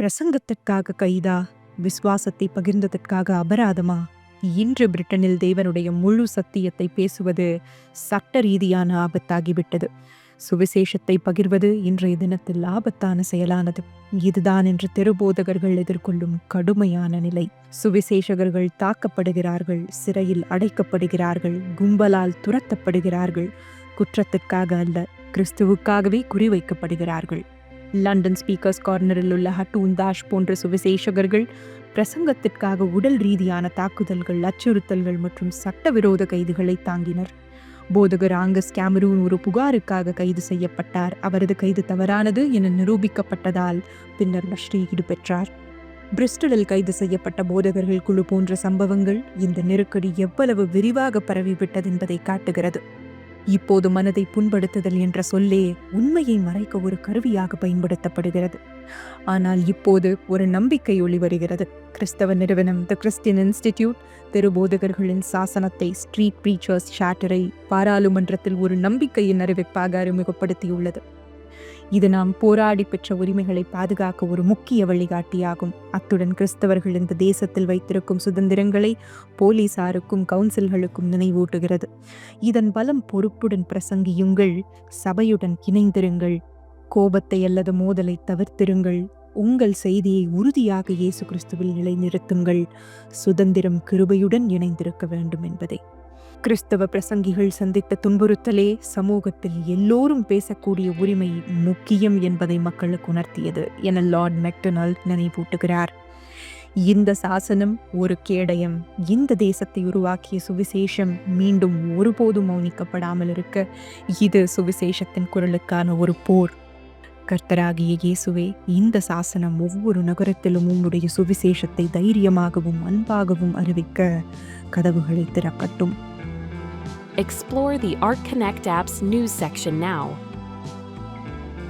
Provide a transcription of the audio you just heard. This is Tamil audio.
பிரசங்கத்திற்காக கைதா விசுவாசத்தை பகிர்ந்ததற்காக அபராதமா? இன்று பிரிட்டனில் தேவனுடைய முழு சத்தியத்தை பேசுவது சட்ட ரீதியான ஆபத்தாகிவிட்டது. சுவிசேஷத்தை பகிர்வது இன்றைய தினத்தில் ஆபத்தான செயலானது. இதுதான் என்று தெருபோதகர்கள் எதிர்கொள்ளும் கடுமையான நிலை. சுவிசேஷகர்கள் தாக்கப்படுகிறார்கள் சிறையில் அடைக்கப்படுகிறார்கள் கும்பலால் துரத்தப்படுகிறார்கள் குற்றத்திற்காக அல்ல கிறிஸ்துவுக்காகவே குறிவைக்கப்படுகிறார்கள். லண்டன் ஸ்பீக்கர்ஸ் கார்னரில் உள்ள ஹட்டூன் தாஷ் போன்ற சுவிசேஷகர்கள் பிரசங்கத்திற்காக உடல் ரீதியான தாக்குதல்கள் அச்சுறுத்தல்கள் மற்றும் சட்டவிரோத கைதுகளை தாங்கினர். போதகர் ஆங்கஸ் கேமரூன் ஒரு புகாருக்காக கைது செய்யப்பட்டார். அவரது கைது தவறானது என நிரூபிக்கப்பட்டதால் பின்னர் நஷ்டஈடு ஈடுபெற்றார். பிரிஸ்டலில் கைது செய்யப்பட்ட போதகர்கள் குழு போன்ற சம்பவங்கள் இந்த நெருக்கடி எவ்வளவு விரிவாக பரவிவிட்டது என்பதை காட்டுகிறது. இப்போது மனதை புண்படுத்துதல் என்ற சொல்லே உண்மையை மறைக்க ஒரு கருவியாக பயன்படுத்தப்படுகிறது. ஆனால் இப்போது ஒரு நம்பிக்கை ஒளி வருகிறது. கிறிஸ்தவ நிறுவனம் த கிறிஸ்டியன் இன்ஸ்டிடியூட் திருபோதகர்களின் சாசனத்தை ஸ்ட்ரீட் பீச்சர்ஸ் ஷாட்டரை பாராளுமன்றத்தில் ஒரு நம்பிக்கையின் அறிவிப்பாக அறிமுகப்படுத்தியுள்ளது. இது நாம் போராடி பெற்ற உரிமைகளை பாதுகாக்க ஒரு முக்கிய வழிகாட்டியாகும். அத்துடன் கிறிஸ்தவர்கள் இந்த தேசத்தில் வைத்திருக்கும் சுதந்திரங்களை போலீசாருக்கும் கவுன்சில்களுக்கும் நினைவூட்டுகிறது. இதன் பலம் பொறுப்புடன் பிரசங்கியுங்கள். சபையுடன் இணைந்திருங்கள். கோபத்தை அல்லது மோதலை தவிர்த்திருங்கள். உங்கள் செய்தியை உறுதியாக இயேசு கிறிஸ்துவில் நிலைநிறுத்துங்கள். சுதந்திரம் கிருபையுடன் இணைந்திருக்க வேண்டும் என்பதை. கிறிஸ்தவ பிரசங்கிகள் சந்தித்த துன்புறுத்தலே சமூகத்தில் எல்லோரும் பேசக்கூடிய உரிமை முக்கியம் என்பதை மக்களுக்கு உணர்த்தியது என லார்ட் மெக்டொனால்ட் நினைவூட்டுகிறார். இந்த சாசனம் ஒரு கேடயம். இந்த தேசத்தை உருவாக்கிய சுவிசேஷம் மீண்டும் ஒருபோதும் மௌனிக்கப்படாமல் இருக்க இது சுவிசேஷத்தின் குரலுக்கான ஒரு போர். கர்த்தராகிய இயேசுவே இந்த சாசனம் ஒவ்வொரு நகரத்திலும் உங்களுடைய சுவிசேஷத்தை தைரியமாகவும் அன்பாகவும் அறிவிக்க கதவுகளை திறக்கட்டும். Explore the Art Connect app's news section now